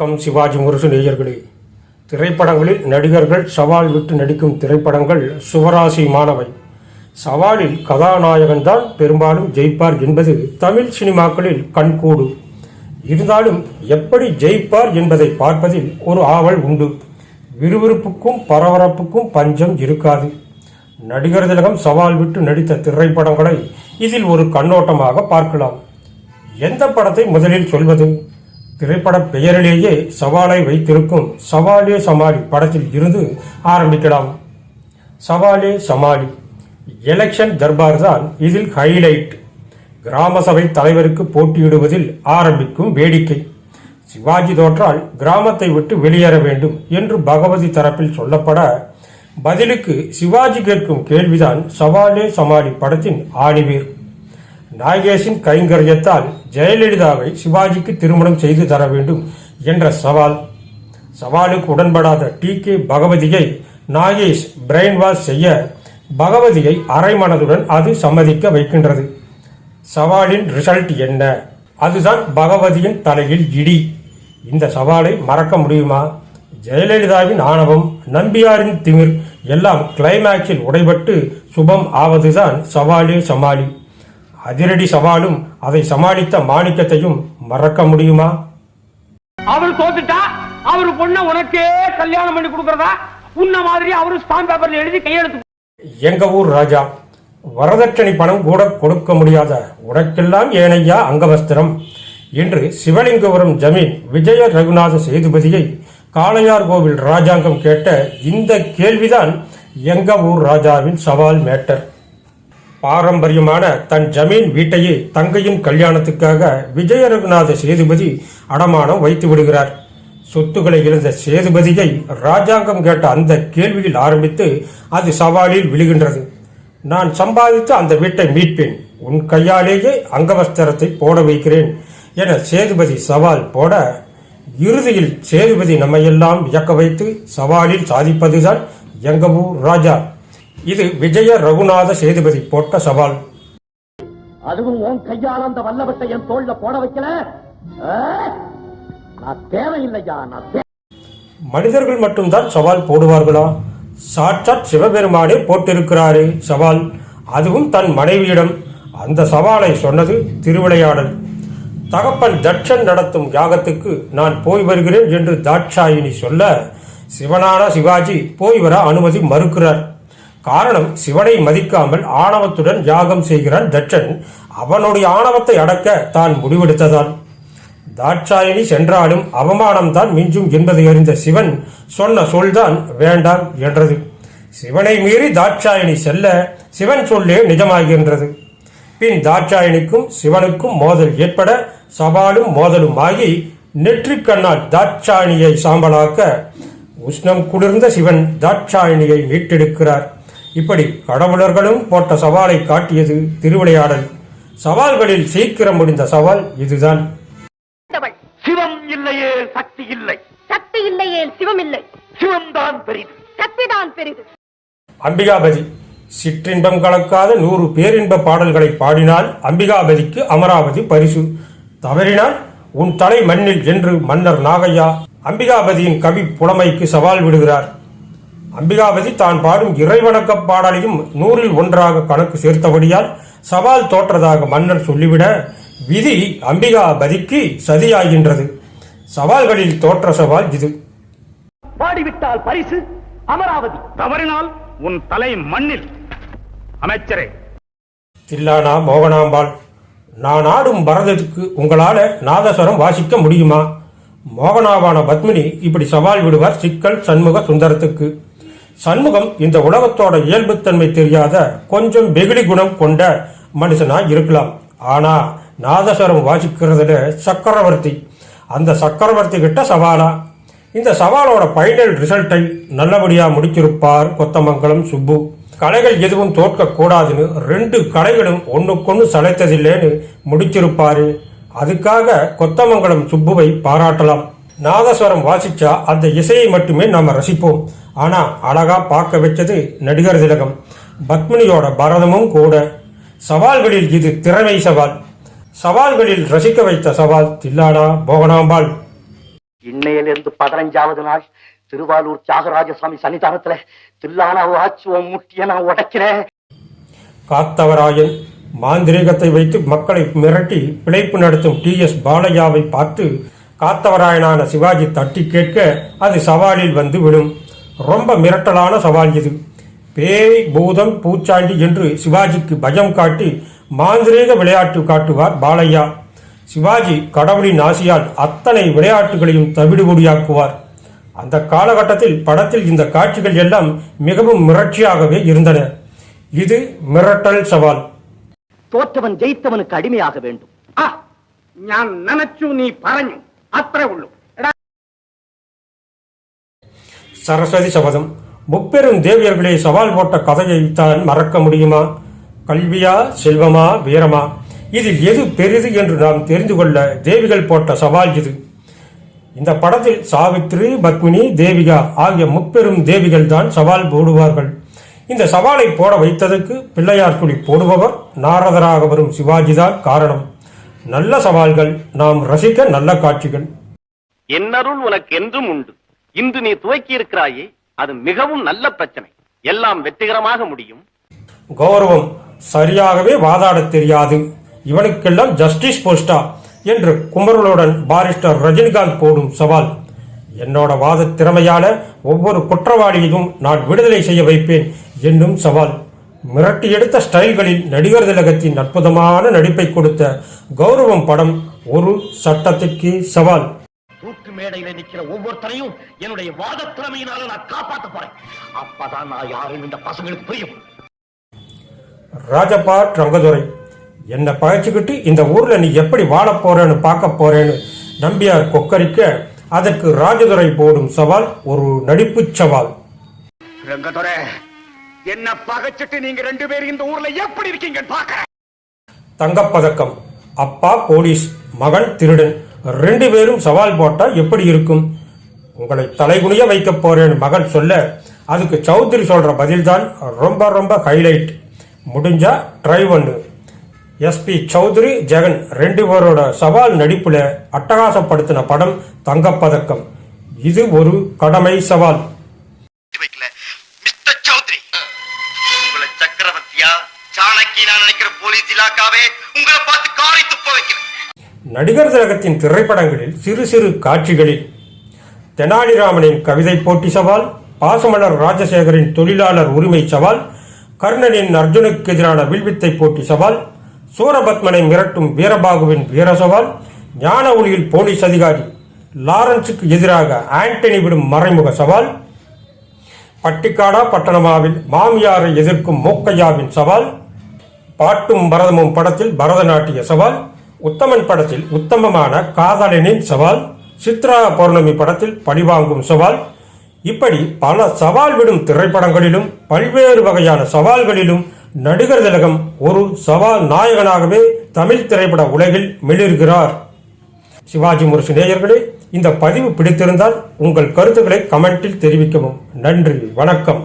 வணக்கம் சிவாஜி முரசு நேயர்களே. திரைப்படங்களில் நடிகர்கள் சவால் விட்டு நடிக்கும் திரைப்படங்கள் சுவராசியமானவை சவாலில் கதாநாயகன் தான் பெரும்பாலும் ஜெயிப்பார் என்பது தமிழ் சினிமாக்களில் கண்கூடு. இருந்தாலும் எப்படி ஜெயிப்பார் என்பதை பார்ப்பதில் ஒரு ஆவல் உண்டு. விறுவிறுப்புக்கும் பரபரப்புக்கும் பஞ்சம் இருக்காது. நடிகர் திலகம் சவால் விட்டு நடித்த திரைப்படங்களை இதில் ஒரு கண்ணோட்டமாக பார்க்கலாம். எந்த படத்தை முதலில் சொல்வது? திரைப்பட பெயரிலேயே சவாலை வைத்திருக்கும் சவாலே சமாளி படத்தில் இருந்து ஆரம்பிக்கலாம். சவாலே சமாளி. எலெக்ஷன் தர்பார் தான் இதில் ஹைலைட். கிராம சபை தலைவருக்கு போட்டியிடுவதில் ஆரம்பிக்கும் வேடிக்கை. சிவாஜி தோற்றால் கிராமத்தை விட்டு வெளியேற வேண்டும் என்று பகவதி தரப்பில் சொல்லப்பட பதிலுக்கு சிவாஜி கேட்கும் கேள்விதான் சவாலே சமாளி படத்தின் ஆணிவேர். நாகேஷின் கைங்கரியத்தால் ஜெயலலிதாவை சிவாஜிக்கு திருமணம் செய்து தர வேண்டும் என்ற சவால். சவாலுக்கு உடன்படாத டி கே பகவதியை நாகேஷ் பிரெயின் வாஷ் செய்ய பகவதியை அரைமனதுடன் அது சம்மதிக்க வைக்கின்றது. சவாலின் ரிசல்ட் என்ன? அதுதான் பகவதியின் தலையில் இடி. இந்த சவாலை மறக்க முடியுமா? ஜெயலலிதாவின் ஆணவம் நம்பியாரின் திமிர் எல்லாம் கிளைமேக்ஸில் உடைபட்டு சுபம் ஆவதுதான் சவாலே சமாளி. அதிரடி சவாலும் அதை சமாளித்த மாணிக்கத்தையும் மறக்க முடியுமா? அவள் தோத்துட்டா அவர் பொண்ண உனக்கே கல்யாணம் பண்ணி கொடுக்கறதா? உன்ன மாதிரி அவரு ஸ்டாம்ப் பேப்பர்ல எழுதி கையெழுத்து எங்க ஊர் ராஜா வரதட்சணை பணம் கூட கொடுக்க முடியாத உனக்கெல்லாம் ஏனையா அங்கவஸ்திரம்? என்று சிவலிங்கபுரம் ஜமீன் விஜய ரகுநாத சேதுபதியை காளையார் கோவில் ராஜாங்கம் கேட்ட இந்த கேள்விதான் எங்க ஊர் ராஜாவின் சவால் மேட்டர். பாரம்பரியமான தன் ஜமீன் வீட்டையே தங்கையின் கல்யாணத்துக்காக விஜய ரகுநாத சேதுபதி அடமானம் வைத்து விடுகிறார். சொத்துக்களை இழந்த சேதுபதியை ராஜாங்கம் கேட்ட அந்த கேள்வியில் ஆரம்பித்து அது சவாலில் விழுகின்றது. நான் சம்பாதித்து அந்த வீட்டை மீட்பேன். உன் கையாலேயே அங்கவஸ்திரத்தை போட வைக்கிறேன் என சேதுபதி சவால் போட இறுதியில் சேதுபதி நம்மையெல்லாம் இயக்க வைத்து சவாலில் சாதிப்பதுதான் எங்க ஊர் ராஜா. இது விஜய ரகுநாத சேதுபதி போட்ட சவால். அதுவும் உன் கையால அந்த வல்லவத்தை என் தோல்ல போட வைக்கல? ஆ? நான் தேவையில்லையா? நான் தே- மனிதர்கள் மட்டும்தான் சவால் போடுவார்களா? சாட்சாத் சிவபெருமானே போட்டிருக்கிறாரே சவால். அதுவும் தன் மனைவியிடம். அந்த சவாலை சொன்னது திருவிளையாடல். தகப்பன் தட்சன் நடத்தும் யாகத்துக்கு நான் போய் வருகிறேன் என்று தாட்சாயினி சொல்ல சிவனான சிவாஜி போய் வர அனுமதி மறுக்கிறார். காரணம் சிவனை மதிக்காமல் ஆணவத்துடன் யாகம் செய்கிறான் தட்சன். அவனுடைய ஆணவத்தை அடக்க தான் முடிவெடுத்ததால். தாட்சாயணி சென்றாலும் அவமானம்தான் மிஞ்சும் என்பதை அறிந்த சிவன் சொன்ன சொல்தான் வேண்டாம் என்றது. சிவனை மீறி தாட்சாயணி செல்ல சிவன் சொல்லே நிஜமாகின்றது. பின் தாட்சாயணிக்கும் சிவனுக்கும் மோதல் ஏற்பட சவாலும் மோதலும் ஆகி நெற்றிக்கண்ணால் தாட்சாயணியை சாம்பலாக்க உஷ்ணம் குளிர்ந்த சிவன் தாட்சாயணியை மீட்டெடுக்கிறார். இப்படி கடவுளர்களும் போட்ட சவாலை காட்டியது திருவிளையாடல். சவால்களில் சீக்கிரம் முடிந்த சவால் இதுதான். சிவம் இல்லையே சக்தி இல்லை. சக்தி இல்லையே சிவம் இல்லை. சிவம் தான் பெரிது. சக்திதான் பெரிது. அம்பிகாபதி. சிற்றின்பம் கலக்காத நூறு பேரின்ப பாடல்களை பாடினால் அம்பிகாபதிக்கு அமராவதி பரிசு. தவறினால் உன் தலை மண்ணில் என்று மன்னர் நாகையா அம்பிகாபதியின் கவி புலமைக்கு சவால் விடுகிறார். அம்பிகாபதி தான் பாடும் இறைவணக்க பாடலையும் நூறில் ஒன்றாக கணக்கு சேர்த்தபடியால் சவால் தோற்றதாக மன்னர் சொல்லிவிட விதி அம்பிகாபதிக்கு சதியாகின்றது. சவால்களில் தோற்ற சவால் இது. பாடிவிட்டால் பரிசு அமராவதி. தவறினால் உன் தலை மண்ணில். அமைச்சரே. தில்லானா மோகனாம்பாள் நான் ஆடும் பரதத்துக்கு உங்களால நாதஸ்வரம் வாசிக்க முடியுமா? மோகனாவான பத்மினி இப்படி சவால் விடுவார் சிக்கல் சண்முக சுந்தரத்துக்கு. சண்முகம் இந்த உலகத்தோட இயல்புத்தன்மை தெரியாத கொஞ்சம் வெகுளி குணம் கொண்ட மனுஷனா இருக்கலாம். ஆனா நாதஸ்வரம் வாசிக்கிறதுல சக்கரவர்த்தி. அந்த சக்கரவர்த்தி கிட்ட சவாலா? இந்த சவாலோட ஃபைனல் ரிசல்ட்டை நல்லபடியா முடிச்சிருப்பார் கொத்தமங்கலம் சுப்பு. கலைகள் எதுவும் தோற்க கூடாதுன்னு ரெண்டு கலைகளும் ஒன்றுக்கொன்று சளைத்ததில்லைன்னு முடிச்சிருப்பாரு. அதுக்காக கொத்தமங்கலம் சுப்புவை பாராட்டலாம். நாதஸ்வரம் வாசிச்சா அந்த இசையை மட்டுமே நாம ரசிப்போம். ஆனா அழகா பார்க்க வச்சது நடிகர் திலகம். பத்மினியோட பரதமும் கூட. சவால்களில் இது திறமை சவால். சவால்களில் ரசிக்க வைத்த சவால் தில்லானா போகனாம்பாள். இன்னையிலிருந்து பதினஞ்சாவது நாள் திருவாலூர் தியாகராஜசாமி சன்னிதானத்துல தில்லானாவை ஆச்சு முட்டிய நான் உடைக்கிறேன். காத்தவராயன் மாந்திரீகத்தை வைத்து மக்களை மிரட்டி பிழைப்பு நடத்தும் டி எஸ் பாலையாவை பார்த்து காத்தவராயனான சிவாஜி தட்டி கேட்க அது சவாலில் வந்து விடும். ரொம்ப மிரட்டலான சவால் இது. பேய் பூதம் பூச்சாண்டி என்று சிவாஜிக்கு பயம் காட்டி மாந்திரீக விளையாட்டு காட்டுவார் பாலையா. சிவாஜி கடவுளின் ஆசியால் அத்தனை விளையாட்டுகளையும் தவிடுபொடியாக்குவார். அந்த காலகட்டத்தில் படத்தில் இந்த காட்சிகள் எல்லாம் மிகவும் மிரட்சியாகவே இருந்தன. இது மிரட்டல் சவால். தோற்றவன் ஜெயித்தவனுக்கு அடிமையாக வேண்டும். நான் நினைச்சும் நீ பறஞ்சும் അത്രേ ഉള്ളൂ എടാ சரஸ்வதி சபதம் முப்பெரும் தேவியர்களே சவால் போட்ட கதையை தான் மறக்க முடியுமா கல்வியா செல்வமா வீரமா இதில் எது பெரிது என்று நாம் தெரிந்து கொள்ள தேவிகள் போட்ட சவால் இது இந்த படத்தில் சாவித்ரி பத்மினி தேவிகா ஆகிய முப்பெரும் தேவிகள் தான் சவால் போடுவார்கள் இந்த சவாலை போட வைத்ததற்கு பிள்ளையார் குழி போடுபவர் நாரதராக வரும் சிவாஜிதான் காரணம் நல்ல சவால்கள் நாம் ரசிக்க நல்ல காட்சிகள். என்னருள் உனக்கு என்றும் உண்டு. இன்று நீ துவக்கி இருக்கிறாயே அது மிகவும் நல்ல பிரச்சனை. எல்லாம் வெற்றிகரமாக முடியும். கௌரவம் சரியாகவே வாதாடத் தெரியாது. இவனுக்கெல்லாம் ஜஸ்டிஸ் போஸ்டா என்று குமரலுடன் பாரிஸ்டர் ரஜினிகாந்த் போடும் சவால். என்னோட வாத திறமையால ஒவ்வொரு குற்றவாளியையும் நான் விடுதலை செய்ய வைப்பேன் என்னும் சவால். மிரட்டி எடுத்த ஸ்டைல்களில் நடிகர் திலகத்தின் அற்புதமான நடிப்பை கொடுத்த கௌரவம் படம் ஒரு சட்டத்திற்கு சவால். தூக்கு மேடையில நிக்கிற ஒவ்வொருத்தரையும் என்னுடைய வாத திறமையினால நான் காப்பாத்த போறேன். அப்பதான் நான் யாரும் இந்த பசங்களுக்கு புரியும். ராஜபாட் ரங்கதுரை என்னை பகைச்சுக்கிட்டு இந்த ஊர்ல நீ எப்படி வாழப் போறேன்னு பார்க்க போறேன்னு நம்பியார் கொக்கரிக்க அதற்கு ராஜதுரை போடும் சவால் ஒரு நடிப்புச் சவால். ரங்கதுரை என்ன பகச்சிட்டு நீங்க ரெண்டு பேரும் இந்த ஊர்ல எப்படி இருக்கீங்க பாக்க தங்கப்பதக்கம். அப்பா போலீஸ் மகன் திருடன் ரெண்டு பேரும் சவால் போட்டா எப்படி இருக்கும்? உங்களை தலைகுனிய வைக்க போறேன் மகன் சொல்ல. அதுக்கு சௌத்ரி சொல்ற பதில்தான் ரொம்ப ரொம்ப ஹைலைட் முடிஞ்சா ட்ரை பண்ணு எஸ்பி சௌத்ரி ஜெகன் ரெண்டு பேரோட சவால் நடிப்புல அட்டகாசப்படுத்தின படம் தங்கப்பதக்கம். இது ஒரு கடமை சவால். உங்களை பார்த்து காரை துப்ப வைக்கிறேன். நடிகர் திலகத்தின் திரைப்படங்களில் சிறு சிறு காட்சிகளில் தெனாலிராமனின் கவிதை போட்டி சவால் பாசமலர் ராஜசேகரின் தொழிலாளர் உரிமை சவால் கர்ணனின் அர்ஜுனுக்கு எதிரான வில்வித்தை போட்டி சவால் சூரபத்மனை மிரட்டும் வீரபாகுவின் வீர சவால் ஞான ஒளியில் போலீஸ் அதிகாரி லாரன்ஸுக்கு எதிராக ஆண்டனி விடும் மறைமுக சவால் பட்டிக்காடா பட்டணமாவில் மாமியாரை எதிர்க்கும் மூக்கையாவின் சவால் பாட்டும் பரதமும் படத்தில் பரதநாட்டிய சவால் உத்தமன் படத்தில் உத்தமமான காதலனின் சவால் சித்ரா பௌர்ணமி படத்தில் பழிவாங்கும் சவால். இப்படி பல சவால் விடும் திரைப்படங்களிலும் பல்வேறு வகையான சவால்களிலும் நடிகர் திலகம் ஒரு சவால் நாயகனாகவே தமிழ் திரைப்பட உலகில் மிளிர்கிறார். சிவாஜி முரசு நேயர்களே இந்த பதிவு பிடித்திருந்தால் உங்கள் கருத்துக்களை கமெண்டில் தெரிவிக்கவும். நன்றி வணக்கம்.